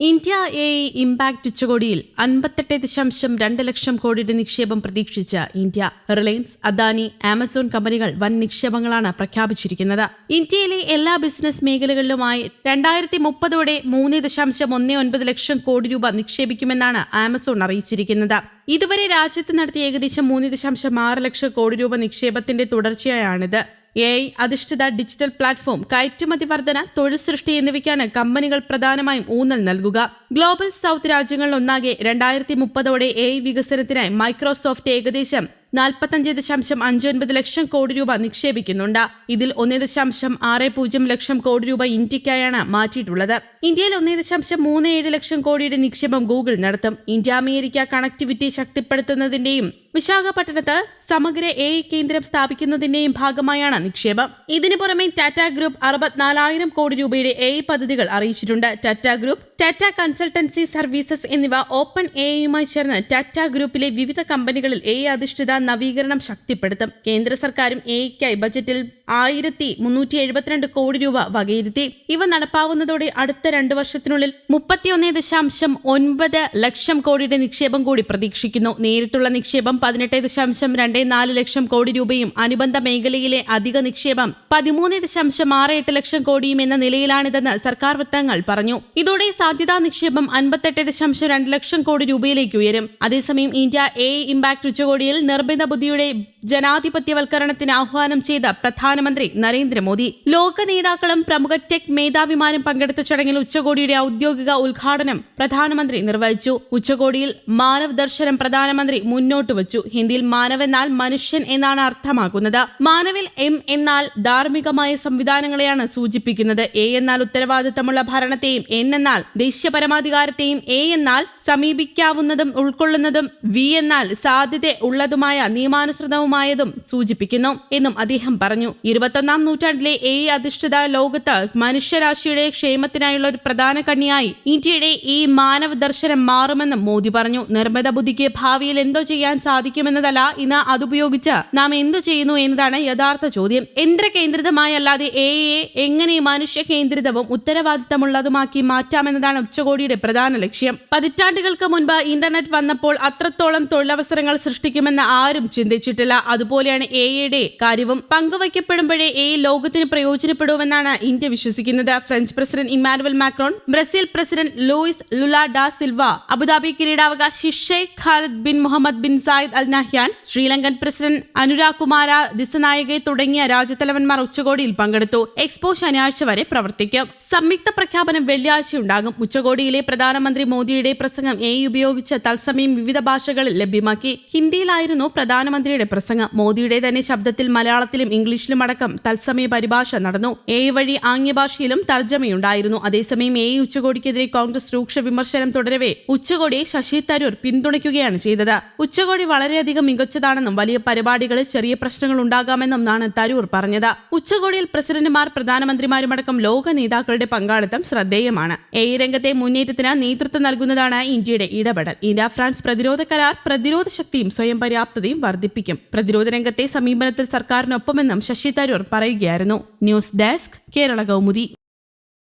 India A impact ഉച്ചകോടിയിൽ അൻപത്തെട്ട് ദശാംശം രണ്ട് ലക്ഷം കോടിയുടെ നിക്ഷേപം പ്രതീക്ഷിച്ച ഇന്ത്യ റിലയൻസ് അദാനി ആമസോൺ കമ്പനികൾ വൻ നിക്ഷേപങ്ങളാണ് പ്രഖ്യാപിച്ചിരിക്കുന്നത്. ഇന്ത്യയിലെ എല്ലാ ബിസിനസ് മേഖലകളിലുമായി രണ്ടായിരത്തി മുപ്പതോടെ മൂന്ന് ദശാംശം ഒന്ന് ഒൻപത് ലക്ഷം കോടി രൂപ നിക്ഷേപിക്കുമെന്നാണ് ആമസോൺ അറിയിച്ചിരിക്കുന്നത്. ഇതുവരെ രാജ്യത്ത് നടത്തിയ ഏകദേശം മൂന്ന് ദശാംശം ആറ് ലക്ഷം കോടി രൂപ നിക്ഷേപത്തിന്റെ തുടർച്ചയായാണിത്. എ ഐ അധിഷ്ഠിത ഡിജിറ്റൽ പ്ലാറ്റ്ഫോം കയറ്റുമതി വർധന തൊഴിൽ സൃഷ്ടി എന്നിവയ്ക്കാണ് കമ്പനികൾ പ്രധാനമായും ഊന്നൽ നൽകുക. ഗ്ലോബൽ സൗത്ത് രാജ്യങ്ങളിലൊന്നാകെ രണ്ടായിരത്തി മുപ്പതോടെ എ ഐ വികസനത്തിനായി മൈക്രോസോഫ്റ്റ് ഏകദേശം നാൽപ്പത്തഞ്ച് ദശാംശം അഞ്ച് ഒൻപത് ലക്ഷം കോടി രൂപ നിക്ഷേപിക്കുന്നുണ്ട്. ഇതിൽ ഒന്നേ ദശാംശം ആറ് പൂജ്യം ലക്ഷം കോടി രൂപ ഇന്ത്യക്കായാണ് മാറ്റിയിട്ടുള്ളത്. ഇന്ത്യയിൽ ഒന്നേ ദശാംശം മൂന്ന് ഏഴ് ലക്ഷം കോടിയുടെ നിക്ഷേപം ഗൂഗിൾ നടത്തും. ഇന്ത്യ അമേരിക്ക കണക്ടിവിറ്റി ശക്തിപ്പെടുത്തുന്നതിന്റെയും വിശാഖപട്ടണത്ത് സമഗ്ര എ കേന്ദ്രം സ്ഥാപിക്കുന്നതിന്റെയും ഭാഗമായാണ് നിക്ഷേപം. ഇതിനു പുറമെ ടാറ്റ ഗ്രൂപ്പ് അറുപത്തിനാലായിരം കോടി രൂപയുടെ എ പദ്ധതികൾ അറിയിച്ചിട്ടുണ്ട്. Tata group Tata consultancy services എന്നിവ ഓപ്പൺ എ യുമായി ചേർന്ന് ടാറ്റ ഗ്രൂപ്പിലെ വിവിധ കമ്പനികളിൽ എ അധിഷ്ഠിത നവീകരണം ശക്തിപ്പെടുത്തും. കേന്ദ്ര സർക്കാരും എയ്ക്കായി ബജറ്റിൽ ആയിരത്തി മുന്നൂറ്റി എഴുപത്തിരണ്ട് കോടി രൂപ വകയിരുത്തി. ഇവ നടപ്പാവുന്നതോടെ അടുത്ത രണ്ടു വർഷത്തിനുള്ളിൽ മുപ്പത്തിയൊന്ന് ദശാംശം ഒൻപത് ലക്ഷം കോടിയുടെ നിക്ഷേപം കൂടി പ്രതീക്ഷിക്കുന്നു. നേരിട്ടുള്ള നിക്ഷേപം പതിനെട്ട് ദശാംശം രണ്ട് നാല് ലക്ഷം കോടി രൂപയും അനുബന്ധ മേഖലയിലെ അധിക നിക്ഷേപം പതിമൂന്ന് ദശാംശം ആറ് എട്ട് ലക്ഷം കോടിയും എന്ന നിലയിലാണിതെന്ന് സർക്കാർ വൃത്തങ്ങൾ പറഞ്ഞു. ഇതോടെ സാധ്യതാ നിക്ഷേപം അൻപത്തെട്ട് ദശാംശം രണ്ട് ലക്ഷം കോടി രൂപയിലേക്ക് ഉയരും. അതേസമയം ഇന്ത്യ എ ഇമ്പാക്ട് ഉച്ചകോടിയിൽ നിർമ്മിത ബുദ്ധിയുടെ ജനാധിപത്യവൽക്കരണത്തിന് ആഹ്വാനം ചെയ്ത പ്രധാനമന്ത്രി നരേന്ദ്രമോദി. ലോക നേതാക്കളും പ്രമുഖ ടെക് മേധാവിമാരും പങ്കെടുത്ത ചടങ്ങിൽ ഉച്ചകോടിയുടെ ഔദ്യോഗിക ഉദ്ഘാടനം പ്രധാനമന്ത്രി നിർവഹിച്ചു. ഉച്ചകോടിയിൽ മാനവ് ദർശനം പ്രധാനമന്ത്രി മുന്നോട്ട് വച്ചു. ഹിന്ദിയിൽ മാനവ് എന്നാൽ മനുഷ്യൻ എന്നാണ് അർത്ഥമാക്കുന്നത്. മാനവിൽ എം എന്നാൽ ധാർമ്മികമായ സംവിധാനങ്ങളെയാണ് സൂചിപ്പിക്കുന്നത്. എ എന്നാൽ ഉത്തരവാദിത്തമുള്ള ഭരണത്തെയും എൻ എന്നാൽ ദേശീയ പരമാധികാരത്തെയും എ എന്നാൽ സമീപിക്കാവുന്നതും ഉൾക്കൊള്ളുന്നതും വി എന്നാൽ സാധ്യത ഉള്ളതുമായ നിയമാനുസൃതവുമായതും സൂചിപ്പിക്കുന്നു എന്നും അദ്ദേഹം പറഞ്ഞു. ഇരുപത്തൊന്നാം നൂറ്റാണ്ടിലെ എ അധിഷ്ഠിത ലോകത്ത് മനുഷ്യരാശിയുടെ ക്ഷേമത്തിനായുള്ള ഒരു പ്രധാന കണ്ണിയായി ഇന്ത്യയുടെ ഈ മാനവ ദർശനം മാറുമെന്നും മോദി പറഞ്ഞു. നിർമ്മിത ബുദ്ധിക്ക് ഭാവിയിൽ എന്തോ ചെയ്യാൻ സാധിക്കുമെന്നതല്ല ഇന്ന് അതുപയോഗിച്ച് നാം എന്തു ചെയ്യുന്നു എന്നതാണ് യഥാർത്ഥ ചോദ്യം. യന്ത്ര കേന്ദ്രിതമായല്ലാതെ എ എങ്ങനെ മനുഷ്യ കേന്ദ്രിതവും ഉത്തരവാദിത്തമുള്ളതുമാക്കി മാറ്റാമെന്നതാണ് ഉച്ചകോടിയുടെ പ്രധാന ലക്ഷ്യം. പതിറ്റാണ്ടുകൾക്ക് മുൻപ് ഇന്റർനെറ്റ് വന്നപ്പോൾ അത്രത്തോളം തൊഴിലവസരങ്ങൾ സൃഷ്ടിക്കുമെന്ന് ആരും ചിന്തിച്ചിട്ടില്ല. അതുപോലെയാണ് എ എയുടെ കാര്യവും. പങ്കുവയ്ക്കപ്പെടുമ്പോഴേ എ ലോകത്തിന് പ്രയോജനപ്പെടുമെന്നാണ് ഇന്ത്യ വിശ്വസിക്കുന്നത്. French president Emmanuel Macron Brazil president Luiz Lula da Silva Abu Dhabi കിരീടാവകാശി Sheikh Khalid bin Mohammed bin Zayed Al Nahyan Sri Lankan president Anurag Kumara Dissanayake തുടങ്ങിയ രാജ്യത്തലവന്മാർ ഉച്ചകോടിയിൽ പങ്കെടുത്തു. എക്സ്പോ ശനിയാഴ്ച വരെ പ്രവർത്തിക്കും. സംയുക്ത പ്രഖ്യാപനം വെള്ളിയാഴ്ച ഉണ്ടാകും ഉച്ചകോടിയിലെ പ്രധാനമന്ത്രി മോദിയുടെ പ്രസംഗം എ ഉപയോഗിച്ച് തത്സമയം വിവിധ ഭാഷകളിൽ ലഭ്യമാക്കി. ഹിന്ദിയിലായിരുന്നു പ്രധാനമന്ത്രിയുടെ പ്രസംഗം. മോദിയുടെ തന്നെ ശബ്ദത്തിൽ മലയാളത്തിലും ഇംഗ്ലീഷിലും അടക്കം തത്സമയ പരിഭാഷ നടന്നു. എ വഴി ആംഗ്യഭാഷയിലും തർജമയുണ്ടായിരുന്നു. അതേസമയം എ ഉച്ചകോടിക്കെതിരെ കോൺഗ്രസ് രൂക്ഷ വിമർശനം തുടരവെ ഉച്ചകോടിയെ ശശി തരൂർ പിന്തുണയ്ക്കുകയാണ് ചെയ്തത്. ഉച്ചകോടി വളരെയധികം മികച്ചതാണെന്നും വലിയ പരിപാടികളിൽ ചെറിയ പ്രശ്നങ്ങൾ ഉണ്ടാകാമെന്നും തരൂർ പറഞ്ഞത്. ഉച്ചകോടിയിൽ പ്രസിഡന്റുമാർ പ്രധാനമന്ത്രിമാരുമടക്കം ലോക നേതാക്കളുടെ പങ്കാളിത്തം ശ്രദ്ധേയമാണ്. എ രംഗത്തെ മുന്നേറ്റത്തിന് നേതൃത്വം നൽകുന്നതാണ് ഇന്ത്യയുടെ ഇടപെടൽ. ഇന്ത്യ ഫ്രാൻസ് പ്രതിരോധ കരാർ പ്രതിരോധ ശക്തിയും സ്വയം പര്യാപ്തതയും വർദ്ധിപ്പിക്കും. പ്രതിരോധ രംഗത്തെ സമീപനത്തിൽ സർക്കാരിനൊപ്പമെന്നും ശശി തരൂർ പറയുകയായിരുന്നു. News desk Kerala Kaumudi.